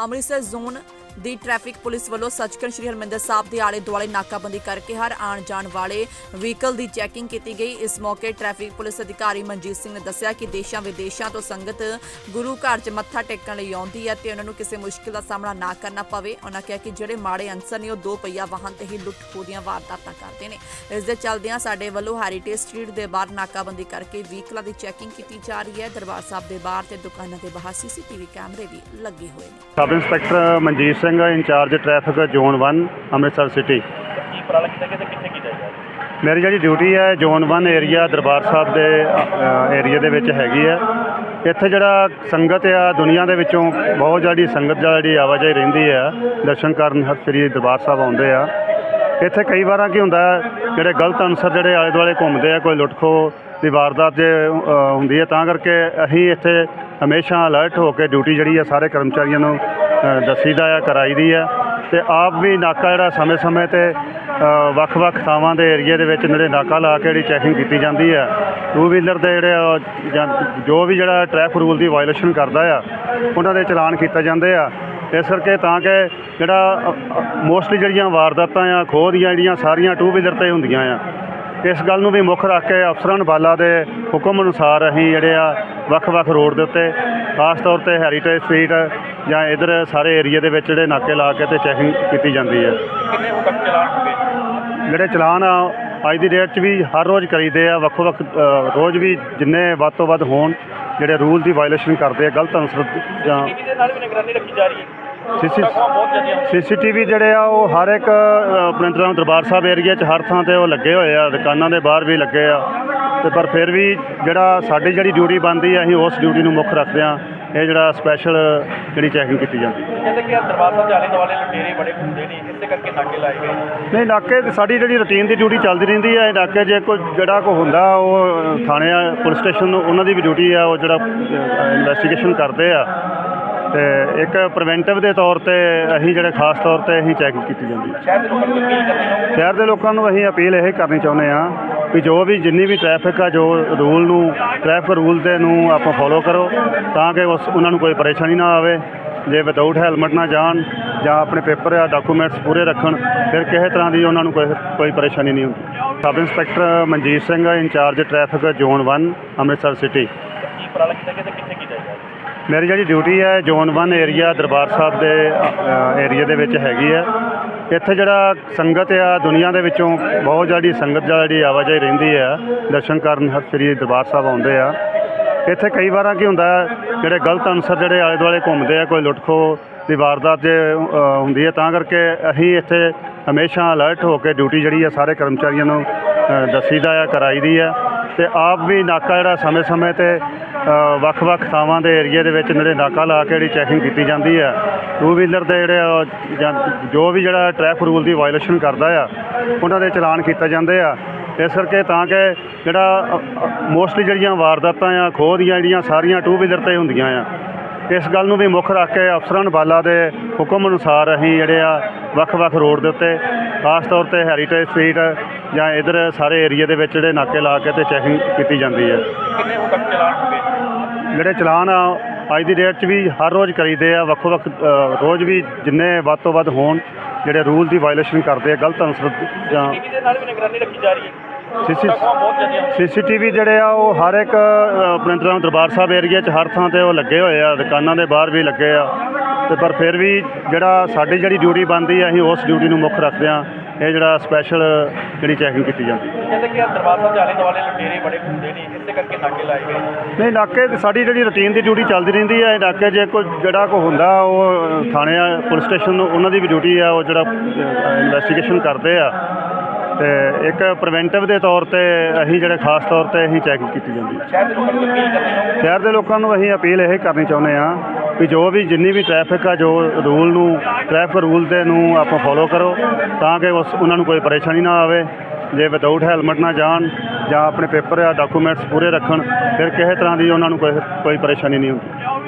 Amritsar zone ਦੀ traffic police ਵੱਲੋਂ ਸੱਚਖੰਡ ਸ੍ਰੀ ਹਰਮੰਦਰ ਸਾਹਿਬ ਦੇ ਆਲੇ ਦੁਆਲੇ ਨਾਕਾਬੰਦੀ ਕਰਕੇ ਹਰ ਆਉਣ ਜਾਣ ਵਾਲੇ ਵਹੀਕਲ ਦੀ ਚੈਕਿੰਗ ਕੀਤੀ ਗਈ। ਇਸ ਮੌਕੇ ਟ੍ਰੈਫਿਕ ਪੁਲਿਸ ਅਧਿਕਾਰੀ ਮਨਜੀਤ ਸਿੰਘ ਨੇ ਦੱਸਿਆ ਕਿ ਦੇਸ਼ਾਂ ਵਿਦੇਸ਼ਾਂ ਤੋਂ ਸੰਗਤ ਗੁਰੂ ਘਰ 'ਚ ਮੱਥਾ ਟੇਕਣ ਲਈ ਆਉਂਦੀ ਹੈ ਤੇ ਉਹਨਾਂ ਨੂੰ ਕਿਸੇ ਮੁਸ਼ਕਿਲ ਦਾ ਸਾਹਮਣਾ ਨਾ ਕਰਨਾ ਪਵੇ। ਉਹਨਾਂ ਕਿਹਾ ਕਿ ਜਿਹੜੇ ਮਾੜੇ ਅਨਸਰ ਨੇ ਉਹ ਦੋ ਪਹੀਆ ਵਾਹਨ ਤੇ ਹੀ ਲੁੱਟ ਖੋਹ ਦੀਆਂ ਵਾਰਦਾਤਾਂ ਕਰਦੇ ਨੇ। ਇਸ ਦੇ ਚੱਲਦਿਆਂ ਸਾਡੇ ਵੱਲੋਂ ਹੈਰੀਟੇਜ ਸਟਰੀਟ ਦੇ ਬਾਹਰ ਨਾਕਾਬੰਦੀ ਕਰਕੇ ਵਹੀਕਲਾਂ ਦੀ ਚੈਕਿੰਗ ਕੀਤੀ ਜਾ ਰਹੀ ਹੈ। ਦਰਬਾਰ ਸਾਹਿਬ ਦੇ ਬਾਹਰ ਤੇ ਦੁਕਾਨਾਂ ਦੇ ਬਾਹਰ ਸੀਸੀਟੀਵੀ ਕੈਮਰੇ ਵੀ ਲੱਗੇ ਹੋਏ ਨੇ। Sub inspector Manjit Singh in-charge traffic zone 1 Amritsar city ਕੀ ਉਪਰਾਲਾ ਕੀਤਾ ਗਿਆ ਤੇ ਕਿੱਥੇ ਕੀਤਾ ਜਾ ਰਿਹਾ? ਮੇਰੀ ਜਿਹੜੀ ਡਿਊਟੀ ਹੈ ਜ਼ੋਨ 1 ਏਰੀਆ ਦਰਬਾਰ ਸਾਹਿਬ ਦੇ ਏਰੀਆ ਦੇ ਵਿੱਚ ਹੈਗੀ ਹੈ। ਇੱਥੇ ਜਿਹੜਾ ਸੰਗਤ ਆ ਦੁਨੀਆ ਦੇ ਵਿੱਚੋਂ ਬਹੁਤ ਜਿਹੜੀ ਸੰਗਤ ਜਿਹੜੀ ਆਵਾਜਾਈ ਰਹਿੰਦੀ ਹੈ ਦਰਸ਼ਨ ਕਰਨ ਹਰ ਸ੍ਰੀ ਦਰਬਾਰ ਸਾਹਿਬ ਆਉਂਦੇ ਆ। ਇੱਥੇ ਕਈ ਵਾਰਾਂ ਕੀ ਹੁੰਦਾ ਜਿਹੜੇ ਗਲਤ ਅਨਸਰ ਜਿਹੜੇ ਆਲੇ ਦੁਆਲੇ ਘੁੰਮਦੇ ਆ ਕੋਈ ਲੁੱਟਖੋ ਦੀ ਵਾਰਦਾਤ ਜੇ ਹੁੰਦੀ ਹੈ ਤਾਂ ਕਰਕੇ ਅਸੀਂ ਇੱਥੇ ਹਮੇਸ਼ਾ ਅਲਰਟ ਹੋ ਕੇ ਡਿਊਟੀ ਜਿਹੜੀ ਹੈ ਸਾਰੇ ਕਰਮਚਾਰੀਆਂ ਨੂੰ ਦੱਸੀਦਾ ਆ ਕਰਾਈਦੀ ਆ। ਤੇ ਆਪ ਵੀ ਨਾਕਾ ਜਿਹੜਾ ਸਮੇਂ-ਸਮੇਂ ਤੇ ਵੱਖ-ਵੱਖ ਥਾਵਾਂ ਦੇ ਏਰੀਏ ਦੇ ਵਿੱਚ ਜਿਹੜੇ ਨਾਕਾ ਲਾ ਕੇ ਜਿਹੜੀ ਚੈਕਿੰਗ ਕੀਤੀ ਜਾਂਦੀ ਆ। ਟੂ ਵੀਲਰ ਦੇ ਜਿਹੜੇ ਜਾਂ ਜੋ ਵੀ ਜਿਹੜਾ ਟ੍ਰੈਫਿਕ ਰੂਲ ਦੀ ਵਾਇਓਲੇਸ਼ਨ ਕਰਦਾ ਆ, ਉਹਨਾਂ ਦੇ ਚਲਾਨ ਕੀਤੇ ਜਾਂਦੇ ਆ। ਇਸ ਕਰਕੇ ਤਾਂ ਕਿ ਜਿਹੜਾ ਮੋਸਟਲੀ ਜਿਹੜੀਆਂ ਵਾਰਦਾਤਾਂ ਆ, ਖੋਹ ਦੀਆਂ ਜਿਹੜੀਆਂ ਸਾਰੀਆਂ ਟੂ ਵੀਲਰ ਤੇ ਹੁੰਦੀਆਂ ਆ। ਇਸ ਗੱਲ ਨੂੰ ਵੀ ਮੁੱਖ ਰੱਖ ਕੇ ਅਫਸਰਾਂ ਬਾਲਾ ਦੇ ਹੁਕਮ ਅਨੁਸਾਰ ਅਸੀਂ ਜਿਹੜੇ ਆ, ਵੱਖ-ਵੱਖ ਰੋਡ ਦੇ ਉੱਤੇ, ਖਾਸ ਤੌਰ ਤੇ ਹੈਰੀਟੇਜ ਸਟਰੀਟ ਜਾਂ ਇਧਰ ਸਾਰੇ ਏਰੀਆ ਦੇ ਵਿੱਚ ਜਿਹੜੇ ਨਾਕੇ ਲਾ ਕੇ ਤੇ ਚੈਕਿੰਗ ਕੀਤੀ ਜਾਂਦੀ ਹੈ। ਕਿੰਨੇ ਹੁਣ ਤੱਕ ਚਲਾਨ ਹੋ ਗਏ ਜਿਹੜੇ ਚਲਾਨ ਆ ਅੱਜ ਦੀ ਡੇਟ 'ਚ ਵੀ ਹਰ ਰੋਜ਼ ਕਰੀਦੇ ਆ ਵੱਖੋ ਵੱਖ ਰੋਜ਼ ਵੀ ਜਿੰਨੇ ਵੱਧ ਤੋਂ ਵੱਧ ਹੋਣ ਜਿਹੜੇ ਰੂਲ ਦੀ ਵਾਇਓਲੇਸ਼ਨ ਕਰਦੇ ਆ ਗਲਤ ਅਨਸਰ ਜਾਂ ਦੇ ਨਾਲ ਵੀ ਨਿਗਰਾਨੀ ਰੱਖੀ ਜਾ ਰਹੀ ਹੈ। ਸੀਸੀਟੀਵੀ ਜਿਹੜੇ ਆ ਉਹ ਹਰ ਇੱਕ ਆਪਣੇ ਤਰ੍ਹਾਂ ਦਰਬਾਰ ਸਾਹਿਬ ਏਰੀਆ 'ਚ ਹਰ ਥਾਂ ਤੇ ਉਹ ਲੱਗੇ ਹੋਏ ਆ ਦੁਕਾਨਾਂ ਦੇ ਬਾਹਰ ਵੀ ਲੱਗੇ ਆ। ਤੇ ਪਰ ਫਿਰ ਵੀ ਜਿਹੜਾ ਸਾਡੀ ਜਿਹੜੀ ਡਿਊਟੀ ਬਣਦੀ ਆ ਅਸੀਂ ਉਸ ਡਿਊਟੀ ਨੂੰ ਮੁੱਖ ਰੱਖਦੇ ਆ। ਇਹ ਜਿਹੜਾ ਸਪੈਸ਼ਲ ਜਿਹੜੀ ਚੈਕਿੰਗ ਕੀਤੀ ਜਾਂਦੀ। ਕਹਿੰਦੇ ਕਿ ਇਹ ਦਰਬਾਰ ਸਾਹਿਬ ਆਲੇ ਦੁਆਲੇ ਲੁਟੇਰੇ ਬੜੇ ਘੁੰਮਦੇ ਨੇ ਇਸੇ ਕਰਕੇ ਨਾਕੇ ਲਾਏ ਗਏ ਨਹੀਂ ਨਾਕੇ ਤੇ ਸਾਡੀ ਜਿਹੜੀ ਰੁਟੀਨ ਦੀ ਡਿਊਟੀ ਚੱਲਦੀ ਰਹਿੰਦੀ ਹੈ ਨਾਕੇ ਜੇ ਕੋਈ ਜਿਹੜਾ ਕੋ ਹੁੰਦਾ ਉਹ ਥਾਣੇ ਆ ਪੁਲਿਸ ਸਟੇਸ਼ਨ ਨੂੰ ਉਹਨਾਂ ਦੀ ਵੀ ਡਿਊਟੀ ਆ ਉਹ ਜਿਹੜਾ ਇਨਵੈਸਟੀਗੇਸ਼ਨ ਕਰਦੇ ਆ। ਤੇ ਇੱਕ ਪ੍ਰੀਵੈਂਟਿਵ ਦੇ ਤੌਰ ਤੇ ਅਸੀਂ ਜਿਹੜੇ ਖਾਸ ਤੌਰ ਤੇ ਅਸੀਂ ਚੈਕਿੰਗ ਕੀਤੀ ਜਾਂਦੀ। ਹੈ ਸ਼ਾਇਦ ਲੋਕਾਂ ਨੂੰ ਅਪੀਲ ਕਰਨੀ ਹੋ? ਸ਼ਹਿਰ ਦੇ ਲੋਕਾਂ ਨੂੰ ਅਸੀਂ ਅਪੀਲ ਇਹ ਕਰਨੀ ਚਾਹੁੰਦੇ ਆ ਵੀ ਜੋ ਵੀ ਜਿੰਨੀ ਵੀ ਟ੍ਰੈਫਿਕ ਆ, ਜੋ ਰੂਲ ਨੂੰ ਟ੍ਰੈਫਿਕ ਰੂਲ ਦੇ ਨੂੰ ਆਪਾਂ ਫੋਲੋ ਕਰੋ, ਤਾਂ ਕਿ ਉਸ ਉਹਨਾਂ ਨੂੰ ਕੋਈ ਪਰੇਸ਼ਾਨੀ ਨਾ ਆਵੇ, ਜੇ ਵਿਦਆਊਟ ਹੈਲਮਟ ਨਾ ਜਾਣ, ਜਾਂ ਆਪਣੇ ਪੇਪਰ ਜਾਂ ਡਾਕੂਮੈਂਟਸ ਪੂਰੇ ਰੱਖਣ, ਫਿਰ ਕਿਸੇ ਤਰ੍ਹਾਂ ਦੀ ਉਹਨਾਂ ਨੂੰ ਕੋਈ ਕੋਈ ਪਰੇਸ਼ਾਨੀ ਨਹੀਂ ਹੁੰਦੀ। Sub inspector Manjit Singh in-charge traffic zone 1 Amritsar city ਮੇਰੀ ਜਿਹੜੀ ਡਿਊਟੀ ਹੈ ਜ਼ੋਨ 1 ਏਰੀਆ ਦਰਬਾਰ ਸਾਹਿਬ ਦੇ ਏਰੀਆ ਦੇ ਵਿੱਚ ਹੈਗੀ ਹੈ। ਇੱਥੇ ਜਿਹੜਾ ਸੰਗਤ ਆ ਦੁਨੀਆ ਦੇ ਵਿੱਚੋਂ ਬਹੁਤ ਜਿਹੜੀ ਸੰਗਤ ਦਾ ਜਿਹੜੀ ਆਵਾਜਾਈ ਰਹਿੰਦੀ ਆ ਦਰਸ਼ਨ ਕਰਨ ਹਰ ਸ੍ਰੀ ਦਰਬਾਰ ਸਾਹਿਬ ਆਉਂਦੇ ਆ। ਇੱਥੇ ਕਈ ਵਾਰਾਂ ਕੀ ਹੁੰਦਾ ਜਿਹੜੇ ਗਲਤ ਅਨਸਰ ਜਿਹੜੇ ਆਲੇ ਦੁਆਲੇ ਘੁੰਮਦੇ ਆ ਕੋਈ ਲੁੱਟਖੋ ਦੀ ਵਾਰਦਾਤ ਜੇ ਹੁੰਦੀ ਹੈ ਤਾਂ ਕਰਕੇ ਅਸੀਂ ਇੱਥੇ ਹਮੇਸ਼ਾ ਅਲਰਟ ਹੋ ਕੇ ਡਿਊਟੀ ਜਿਹੜੀ ਆ ਸਾਰੇ ਕਰਮਚਾਰੀਆਂ ਨੂੰ ਅ, ਦੱਸੀਦਾ ਆ ਕਰਾਈਦੀ ਆ। ਤੇ ਆਪ ਵੀ ਨਾਕਾ ਜਿਹੜਾ ਸਮੇਂ-ਸਮੇਂ ਤੇ ਵੱਖ-ਵੱਖ ਥਾਵਾਂ ਦੇ ਏਰੀਆ ਦੇ ਵਿੱਚ ਜਿਹੜੇ ਨਾਕਾ ਲਾ ਕੇ ਜਿਹੜੀ ਚੈਕਿੰਗ ਕੀਤੀ ਜਾਂਦੀ ਆ ਟੂ ਵੀਲਰ ਦੇ ਜਿਹੜੇ ਆ, ਜਾਂ ਜੋ ਵੀ ਜਿਹੜਾ ਟ੍ਰੈਫਿਕ ਰੂਲ ਦੀ ਵਾਇਓਲੇਸ਼ਨ ਕਰਦਾ ਆ ਉਹਨਾਂ ਦੇ ਚਲਾਨ ਕੀਤੇ ਜਾਂਦੇ ਆ। ਇਸ ਕਰਕੇ ਤਾਂ ਕਿ ਜਿਹੜਾ ਮੋਸਟਲੀ ਜਿਹੜੀਆਂ ਵਾਰਦਾਤਾਂ ਆ ਖੋਹ ਦੀਆਂ ਜਿਹੜੀਆਂ ਸਾਰੀਆਂ ਟੂ ਵੀਲਰ ਤੇ ਹੁੰਦੀਆਂ ਆ। ਇਸ ਗੱਲ ਨੂੰ ਵੀ ਮੁੱਖ ਰੱਖ ਕੇ ਅਫਸਰਾਂ ਬਾਲਾ ਦੇ ਹੁਕਮ ਅਨੁਸਾਰ ਅਸੀਂ ਜਿਹੜੇ ਆ ਵੱਖ-ਵੱਖ ਰੋਡ ਦੇ ਉੱਤੇ ਖਾਸ ਤੌਰ ਤੇ ਹੈਰੀਟੇਜ ਸਟਰੀਟ ਜਾਂ ਇਧਰ ਸਾਰੇ ਏਰੀਆ ਦੇ ਵਿੱਚ ਜਿਹੜੇ ਨਾਕੇ ਲਾ ਕੇ ਤੇ ਚੈਕਿੰਗ ਕੀਤੀ ਜਾਂਦੀ ਹੈ। ਕਿੰਨੇ ਹੁਣ ਤੱਕ ਚਲਾਨ ਹੋ ਗਏ? ਜਿਹੜੇ ਚਲਾਨ ਆ ਅੱਜ ਦੀ ਡੇਟ 'ਚ ਵੀ ਹਰ ਰੋਜ਼ ਕਰੀਦੇ ਆ ਵੱਖੋ ਵੱਖ ਰੋਜ਼ ਵੀ ਜਿੰਨੇ ਵੱਧ ਤੋਂ ਵੱਧ ਹੋਣ ਜਿਹੜੇ ਰੂਲ ਦੀ ਵਾਇਓਲੇਸ਼ਨ ਕਰਦੇ ਆ ਗਲਤ ਅਨਸਰ ਜਾਂ ਸੀਸੀਟੀਵੀ ਜਿਹੜੇ ਆ ਉਹ ਹਰ ਇੱਕ ਆਪਣੇ ਦਰਬਾਰ ਸਾਹਿਬ ਏਰੀਆ 'ਚ ਹਰ ਥਾਂ ਤੇ ਉਹ ਲੱਗੇ ਹੋਏ ਆ ਦੁਕਾਨਾਂ ਦੇ ਬਾਹਰ ਵੀ ਲੱਗੇ ਆ। ਤੇ ਪਰ ਫਿਰ ਵੀ ਜਿਹੜਾ ਸਾਡੀ ਜਿਹੜੀ ਡਿਊਟੀ ਬਣਦੀ ਆ ਅਸੀਂ ਉਸ ਡਿਊਟੀ ਨੂੰ ਮੁੱਖ ਰੱਖਦੇ ਆ। ਇਹ ਜਿਹੜਾ ਸਪੈਸ਼ਲ ਜਿਹੜੀ ਚੈਕਿੰਗ ਕੀਤੀ ਜਾਂਦੀ। ਹੈ ਕਹਿੰਦੇ ਕਿ ਦਰਬਾਰ ਸਾਹਿਬ ਦੇ ਆਲੇ ਦੁਆਲੇ ਲੁਟੇਰੇ ਬੜੇ ਘੁੰਮਦੇ ਨੇ ਇਸੇ ਕਰਕੇ ਨਾਕੇ ਲਾਏ ਗਏ ਨਹੀਂ ਨਾਕੇ ਤੇ ਸਾਡੀ ਜਿਹੜੀ ਰੁਟੀਨ ਦੀ ਡਿਊਟੀ ਚੱਲਦੀ ਰਹਿੰਦੀ ਹੈ ਨਾਕੇ ਜੇ ਕੋਈ ਜਿਹੜਾ ਕੋ ਹੁੰਦਾ ਉਹ ਥਾਣੇ ਆ ਪੁਲਿਸ ਸਟੇਸ਼ਨ ਨੂੰ ਉਹਨਾਂ ਦੀ ਵੀ ਡਿਊਟੀ ਆ ਉਹ ਜਿਹੜਾ ਇਨਵੈਸਟੀਗੇਸ਼ਨ ਕਰਦੇ ਆ। ਤੇ ਇੱਕ ਪ੍ਰੀਵੈਂਟਿਵ ਦੇ ਤੌਰ ਤੇ ਅਸੀਂ ਜਿਹੜੇ ਖਾਸ ਤੌਰ ਤੇ ਅਸੀਂ ਚੈਕਿੰਗ ਕੀਤੀ ਜਾਂਦੀ। ਹੈ ਹੋ? ਸ਼ਹਿਰ ਦੇ ਲੋਕਾਂ ਨੂੰ ਅਸੀਂ ਅਪੀਲ ਇਹ ਕਰਨੀ ਚਾਹੁੰਦੇ ਆ ਵੀ ਜੋ ਵੀ ਜਿੰਨੀ ਵੀ ਟ੍ਰੈਫਿਕ ਆ, ਜੋ ਰੂਲ ਨੂੰ ਟ੍ਰੈਫਿਕ ਰੂਲ ਦੇ ਨੂੰ ਆਪਾਂ ਫੋਲੋ ਕਰੋ, ਤਾਂ ਕਿ ਉਸ ਉਹਨਾਂ ਨੂੰ ਕੋਈ ਪਰੇਸ਼ਾਨੀ ਨਾ ਆਵੇ। ਜੇ ਵਿਦਆਊਟ ਹੈਲਮਟ ਨਾ ਜਾਣ, ਜਾਂ ਆਪਣੇ ਪੇਪਰ ਜਾਂ ਡਾਕੂਮੈਂਟਸ ਪੂਰੇ ਰੱਖਣ, ਫਿਰ ਕਿਸੇ ਤਰ੍ਹਾਂ ਦੀ ਉਹਨਾਂ ਨੂੰ ਕੋਈ ਕੋਈ ਪਰੇਸ਼ਾਨੀ ਨਹੀਂ ਹੁੰਦੀ।